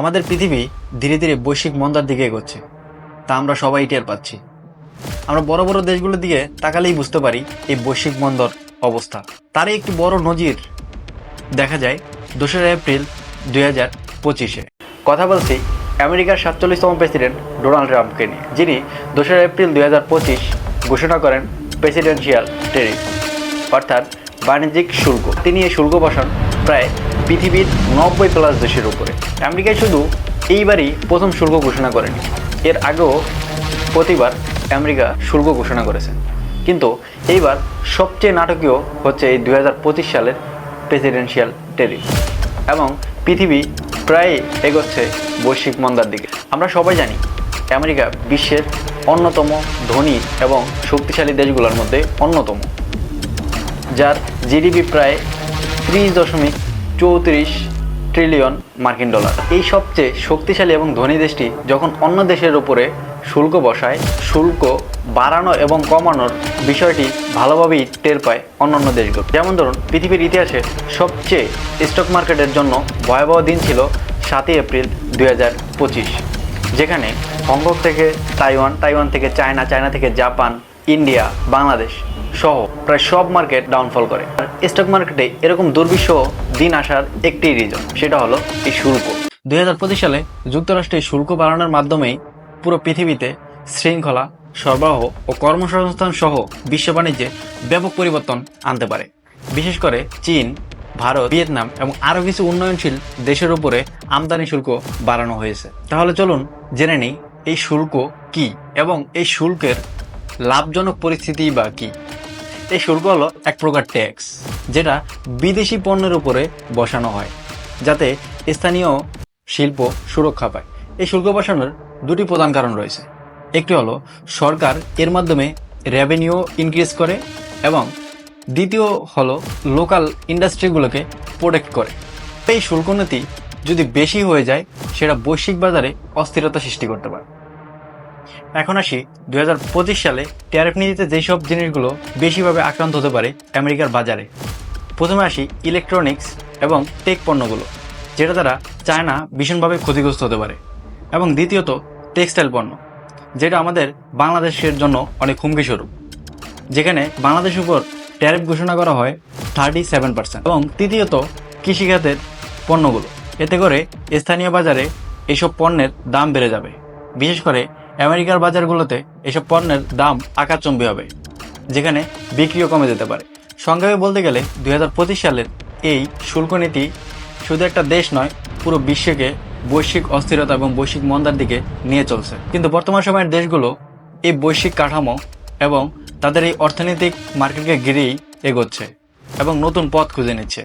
আমাদের পৃথিবী ধীরে ধীরে বৈশ্বিক মন্দার দিকে এগোচ্ছে। তা আমরা সবাই টের পাচ্ছি। আমরা বড় বড় দেশগুলোর দিকে তাকালেই বুঝতে পারি এই বৈশ্বিক মন্দর অবস্থা। তারই একটি বড় নজির দেখা যায় দোসরা এপ্রিল দুই হাজার পঁচিশে। কথা বলছি আমেরিকার সাতচল্লিশতম প্রেসিডেন্ট ডোনাল্ড ট্রাম্পকে নিয়ে, যিনি দোসরা এপ্রিল দুই হাজার পঁচিশ ঘোষণা করেন প্রেসিডেন্সিয়াল টেরিফ অর্থাৎ বাণিজ্যিক শুল্ক। তিনি এই শুল্ক বসান প্রায় পৃথিবীর নব্বই প্লাস দেশের উপরে। আমেরিকায় শুধু এইবারই প্রথম শুল্ক ঘোষণা করেনি। এর আগেও প্রতিবার আমেরিকা শুল্ক ঘোষণা করেছে। কিন্তু এইবার সবচেয়ে নাটকীয় হচ্ছে এই দু হাজার পঁচিশ সালের প্রেসিডেন্সিয়াল টেরিফ এবং পৃথিবী প্রায় এগোচ্ছে বৈশ্বিক মন্দার দিকে। আমরা সবাই জানি, আমেরিকা বিশ্বের অন্যতম ধনী এবং শক্তিশালী দেশগুলোর মধ্যে অন্যতম। যার জিডিপি প্রায় ত্রিশ দশমিক চৌত্রিশ ট্রিলিয়ন মার্কিন ডলার। এই সবচেয়ে শক্তিশালী এবং ধনী দেশটি যখন অন্য দেশের উপরে শুল্ক বসায়, শুল্ক বাড়ানো এবং কমানোর বিষয়টি ভালোভাবেই টের পায় অন্যান্য দেশগুলো। যেমন ধরুন, পৃথিবীর ইতিহাসে সবচেয়ে স্টক মার্কেটের জন্য ভয়াবহ দিন ছিল সাতই এপ্রিল দু হাজার পঁচিশ, যেখানে হংকং থেকে তাইওয়ান তাইওয়ান থেকে চায়না চায়না থেকে জাপান, ইন্ডিয়া, বাংলাদেশ সহ প্রায় সব মার্কেট ডাউনফল করে। স্টক মার্কেটে এরকম দুর্বিষ দিন আসার একটি রিজন সেটা হলো এই শুল্ক। দুই সালে যুক্তরাষ্ট্রে শুল্ক বাড়ানোর মাধ্যমেই পুরো পৃথিবীতে শৃঙ্খলা, সরবরাহ ও কর্মসংস্থান সহ বিশ্ব বাণিজ্যে ব্যাপক পরিবর্তন আনতে পারে। বিশেষ করে চীন, ভারত, ভিয়েতনাম এবং আরও কিছু উন্নয়নশীল দেশের উপরে আমদানি শুল্ক বাড়ানো হয়েছে। তাহলে চলুন জেনে নিই এই শুল্ক কি এবং এই শুল্কের লাভজনক পরিস্থিতি বা কি। এই শুল্ক হলো এক প্রকার ট্যাক্স যেটা বিদেশি পণ্যের উপরে বসানো হয়, যাতে স্থানীয় শিল্প সুরক্ষা পায়। এই শুল্ক বসানোর দুটি প্রধান কারণ রয়েছে। একটি হলো, সরকার এর মাধ্যমে রেভিনিউ ইনক্রিজ করে এবং দ্বিতীয় হলো লোকাল ইন্ডাস্ট্রিগুলোকে প্রোটেক্ট করে। এই শুল্ক নীতি যদি বেশি হয়ে যায়, সেটা বৈশ্বিক বাজারে অস্থিরতা সৃষ্টি করতে পারে। এখন আসি দু হাজার পঁচিশ সালে ট্যারিফ নীতিতে যেসব জিনিসগুলো বেশিভাবে আক্রান্ত হতে পারে আমেরিকার বাজারে। প্রথমে আসি ইলেকট্রনিক্স এবং টেক পণ্যগুলো, যেটা দ্বারা চায়না ভীষণভাবে ক্ষতিগ্রস্ত হতে পারে। এবং দ্বিতীয়ত টেক্সটাইল পণ্য, যেটা আমাদের বাংলাদেশের জন্য অনেক হুমকি স্বরূপ যেখানে বাংলাদেশের উপর ট্যারিফ ঘোষণা করা হয় থার্টি সেভেন পার্সেন্ট এবং তৃতীয়ত কৃষিখাতের পণ্যগুলো, এতে করে স্থানীয় বাজারে এসব পণ্যের দাম বেড়ে যাবে। বিশেষ করে আমেরিকার বাজারগুলোতে এসব পণ্যের দাম আকাশচম্বী হবে, যেখানে বিক্রিও কমে যেতে পারে। সংক্ষেপে বলতে গেলে দু হাজার পঁচিশ সালের এই শুল্ক নীতি শুধু একটা দেশ নয়, পুরো বিশ্বকে বৈশ্বিক অস্থিরতা এবং বৈশ্বিক মন্দার দিকে নিয়ে চলছে। কিন্তু বর্তমান সময়ের দেশগুলো এই বৈশ্বিক কাঠামো এবং তাদের এই অর্থনৈতিক মার্কেটকে ঘিরেই এগোচ্ছে এবং নতুন পথ খুঁজে নিচ্ছে।